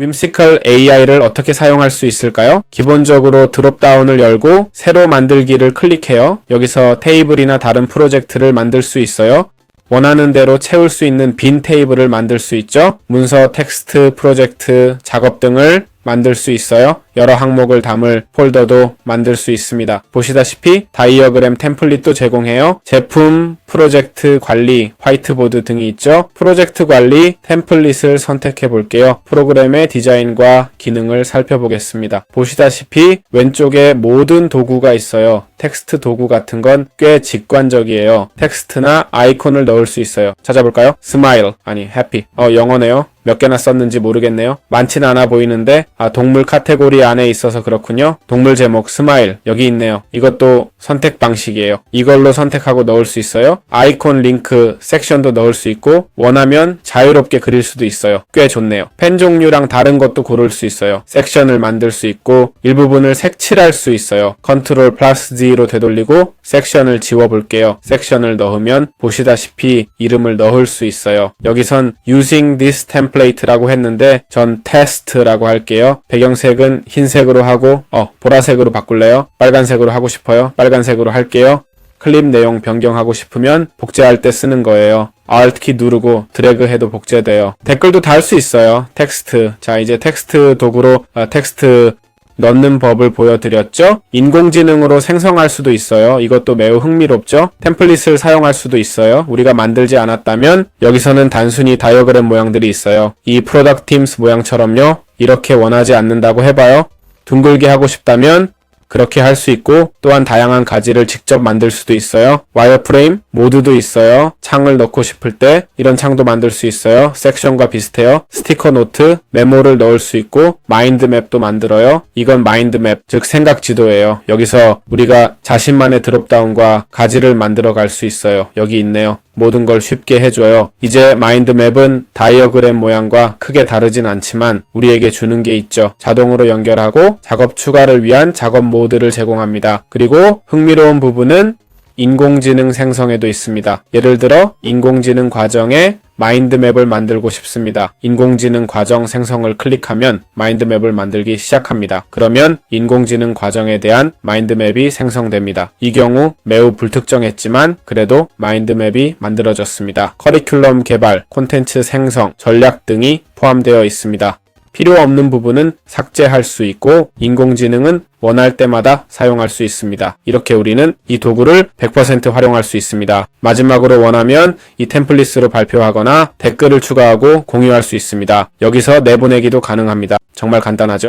Whimsical AI를 어떻게 사용할 수 있을까요? 기본적으로 드롭다운을 열고 새로 만들기를 클릭해요. 여기서 테이블이나 다른 프로젝트를 만들 수 있어요. 원하는 대로 채울 수 있는 빈 테이블을 만들 수 있죠. 문서, 텍스트, 프로젝트, 작업 등을 만들 수 있어요. 여러 항목을 담을 폴더도 만들 수 있습니다. 보시다시피 다이어그램 템플릿도 제공해요. 제품, 프로젝트 관리, 화이트보드 등이 있죠. 프로젝트 관리, 템플릿을 선택해 볼게요. 프로그램의 디자인과 기능을 살펴보겠습니다. 보시다시피 왼쪽에 모든 도구가 있어요. 텍스트 도구 같은 건 꽤 직관적이에요. 텍스트나 아이콘을 넣을 수 있어요. 찾아볼까요? 스마일 아니 해피 어 영어네요. 몇 개나 썼는지 모르겠네요. 많진 않아 보이는데 아 동물 카테고리 안에 있어서 그렇군요. 동물 제목 스마일 여기 있네요. 이것도 선택 방식이에요. 이걸로 선택하고 넣을 수 있어요. 아이콘 링크 섹션도 넣을 수 있고 원하면 자유롭게 그릴 수도 있어요. 꽤 좋네요. 펜 종류랑 다른 것도 고를 수 있어요. 섹션을 만들 수 있고 일부분을 색칠할 수 있어요. 컨트롤 플러스 G로 되돌리고 섹션을 지워 볼게요. 섹션을 넣으면 보시다시피 이름을 넣을 수 있어요. 여기선 using this template라고 했는데 전 test라고 할게요. 배경색은 흰색으로 하고 어 보라색으로 바꿀래요? 빨간색으로 하고 싶어요. 빨간색으로 할게요. 클립 내용 변경하고 싶으면 복제할 때 쓰는 거예요. Alt 키 누르고 드래그 해도 복제돼요. 댓글도 달 수 있어요. 텍스트. 자, 이제 텍스트 도구로 아, 텍스트 넣는 법을 보여드렸죠? 인공지능으로 생성할 수도 있어요. 이것도 매우 흥미롭죠? 템플릿을 사용할 수도 있어요. 우리가 만들지 않았다면 여기서는 단순히 다이어그램 모양들이 있어요. 이 프로덕트 팀스 모양처럼요. 이렇게 원하지 않는다고 해봐요. 둥글게 하고 싶다면 그렇게 할 수 있고 또한 다양한 가지를 직접 만들 수도 있어요. 와이어프레임 모드도 있어요. 창을 넣고 싶을 때 이런 창도 만들 수 있어요. 섹션과 비슷해요. 스티커 노트, 메모를 넣을 수 있고 마인드맵도 만들어요. 이건 마인드맵, 즉 생각 지도예요. 여기서 우리가 자신만의 드롭다운과 가지를 만들어 갈 수 있어요. 여기 있네요. 모든 걸 쉽게 해줘요. 이제 마인드맵은 다이어그램 모양과 크게 다르진 않지만 우리에게 주는 게 있죠. 자동으로 연결하고 작업 추가를 위한 작업 모드를 제공합니다. 그리고 흥미로운 부분은 인공지능 생성에도 있습니다. 예를 들어 인공지능 과정에 마인드맵을 만들고 싶습니다. 인공지능 과정 생성을 클릭하면 마인드맵을 만들기 시작합니다. 그러면 인공지능 과정에 대한 마인드맵이 생성됩니다. 이 경우 매우 불특정했지만 그래도 마인드맵이 만들어졌습니다. 커리큘럼 개발, 콘텐츠 생성, 전략 등이 포함되어 있습니다. 필요 없는 부분은 삭제할 수 있고 인공지능은 원할 때마다 사용할 수 있습니다. 이렇게 우리는 이 도구를 100% 활용할 수 있습니다. 마지막으로 원하면 이 템플릿으로 발표하거나 댓글을 추가하고 공유할 수 있습니다. 여기서 내보내기도 가능합니다. 정말 간단하죠?